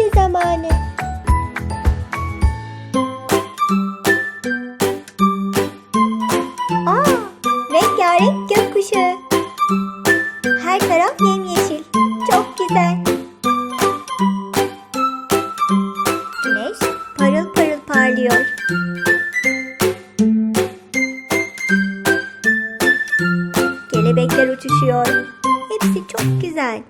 Parti zamanı. Aa, rengarenk gökkuşağı. Her taraf yemyeşil. Çok güzel. Güneş parıl parıl parlıyor. Kelebekler uçuşuyor. Hepsi çok güzel.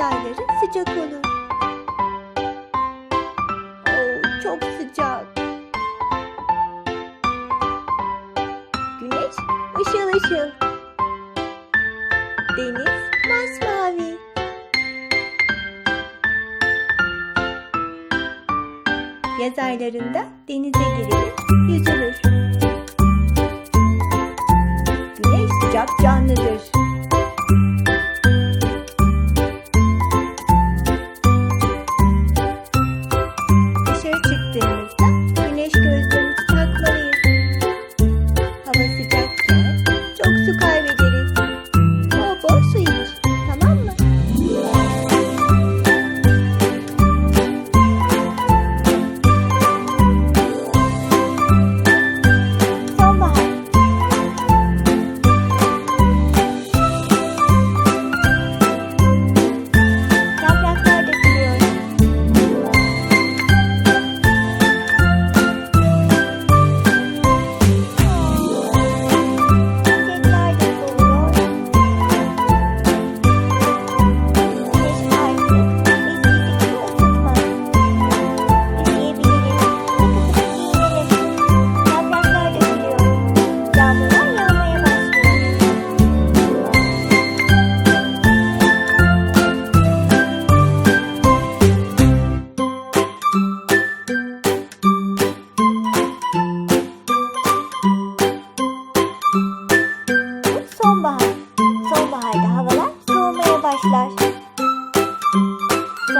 Ayları sıcak olur. Oo, çok sıcak. Güneş ışıl ışıl. Deniz masmavi. Yaz aylarında denize girilir, yüzülür. Güneş sıcak canlıdır.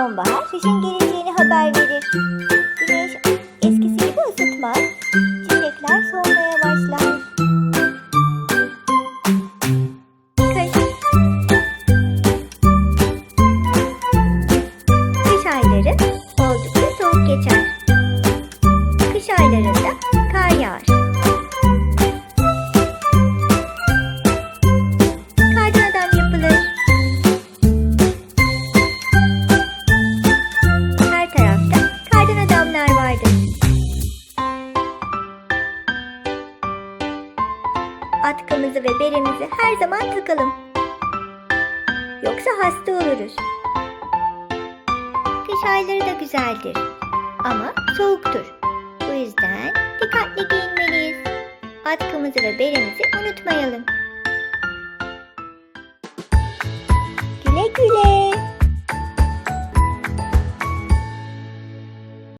Sonbahar kışın geleceğini haber verir. Güneş eskisi gibi ısıtmaz. Atkımızı ve beremizi her zaman takalım. Yoksa hasta oluruz. Kış ayları da güzeldir. Ama soğuktur. Bu yüzden dikkatli giyinmeliyiz. Atkımızı ve beremizi unutmayalım.